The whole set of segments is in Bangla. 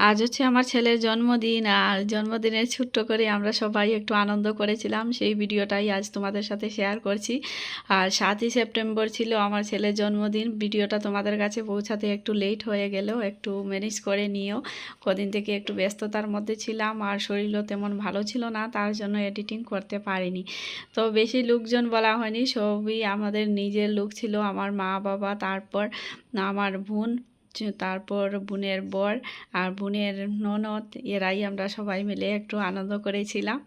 আজ হচ্ছে আমার ছেলের জন্মদিন, আর জন্মদিনে ছোট্ট করে আমরা সবাই একটু আনন্দ করেছিলাম। সেই ভিডিওটাই আজ তোমাদের সাথে শেয়ার করছি। আর সাতই সেপ্টেম্বর ছিল আমার ছেলের জন্মদিন। ভিডিওটা তোমাদের কাছে পৌঁছাতে একটু লেট হয়ে গেল, একটু ম্যানেজ করে নিও। কদিন থেকে একটু ব্যস্ততার মধ্যে ছিলাম, আর শরীরও তেমন ভালো ছিল না, তার জন্য এডিটিং করতে পারিনি। তো বেশি লোকজন বলা হয়নি, সবই আমাদের নিজের লোক ছিল, আমার মা বাবা তারপর আমার বোন। তারপর বোনের বর আর বোনের ননদ, এরাই আমরা সবাই মিলে একটু আনন্দ করেছিলাম।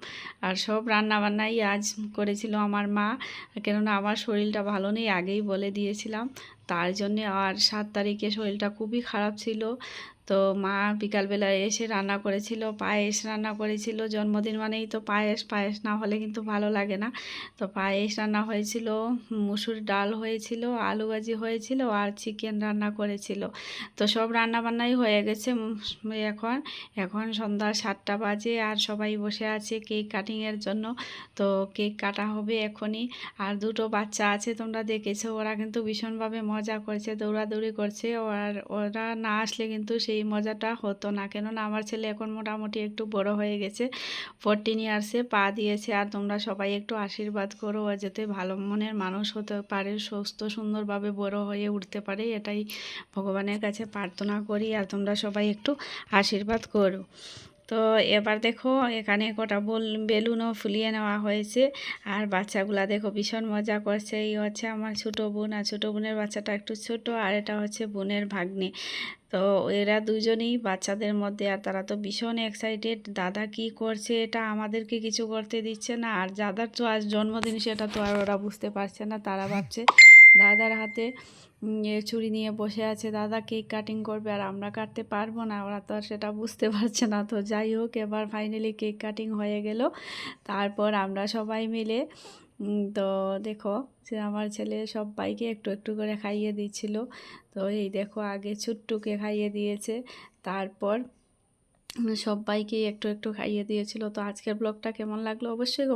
আর সব রান্নাবান্নাই আজ করেছিল আমার মা। কেননা আমার শরীরটা ভালো নেই, আগেই বলে দিয়েছিলাম। তার জন্যে আর সাত তারিখে শরীরটা খুবই খারাপ ছিল। তো মা বিকালবেলা এসে রান্না করেছিল, পায়েস রান্না করেছিল। জন্মদিন মানেই তো পায়েস পায়েস না হলে কিন্তু ভালো লাগে না। তো পায়েস রান্না হয়েছিল, মুসুর ডাল হয়েছিল, আলু ভাজি হয়েছিল আর চিকেন রান্না করেছিল। তো সব রান্না বান্নাই হয়ে গেছে এখন। এখন সন্ধ্যা সাতটা বাজে আর সবাই বসে আছে কেক কাটিংয়ের জন্য। তো কেক কাটা হবে এখনই। আর দুটো বাচ্চা আছে তোমরা দেখেছ, ওরা কিন্তু ভীষণভাবে মজা করছে, দৌড়াদৌড়ি করছে। আর ওরা না আসলে কিন্তু সেই মজাটা হতো না। কেননা আমার ছেলে এখন মোটামুটি একটু বড় হয়ে গেছে ফোরটিন ইয়ার্সে পা দিয়েছে। আর তোমরা সবাই একটু আশীর্বাদ করো, ও যাতে ভালো মনের মানুষ হতে পারে, সুস্থ, সুন্দরভাবে বড় হয়ে উঠতে পারে। এটাই ভগবানের কাছে প্রার্থনা করি। আর তোমরা সবাই একটু আশীর্বাদ করো। তো এবার দেখো এখানে কটা বল, বেলুনও ফুলিয়ে নেওয়া হয়েছে। আর বাচ্চাগুলা দেখো ভীষণ মজা করছে। এই হচ্ছে আমার ছোটো বোন, আর ছোটো বোনের বাচ্চাটা একটু ছোট, আর এটা হচ্ছে বোনের ভাগ্নে। তো এরা দুজনেই বাচ্চাদের মধ্যে, আর তারা তো ভীষণ এক্সাইটেড দাদা কি করছে এটা আমাদেরকে কিছু করতে দিচ্ছে না। আর দাদার তো আজ জন্মদিন, সেটা তো আর ওরা বুঝতে পারছে না। তারা ভাবছে দাদার হাতে ছুরি নিয়ে বসে আছে দাদা কেক কাটিং করবে আর আমরা কাটতে পারব না ওরা তো আর সেটা বুঝতে পারছে না। তো যাই হোক এবার ফাইনালি কেক কাটিং হয়ে গেল। তারপর আমরা সবাই মিলে তো দেখো যে আমার ছেলে সবাইকে একটু একটু করে খাইয়ে দিচ্ছিল। তো এই দেখো আগে ছোট্টুকে খাইয়ে দিয়েছে তারপর উম, সবাইকে একটু একটু খাইয়ে দিয়েছিল। তো আজকের ব্লগটা কেমন লাগল অবশ্যই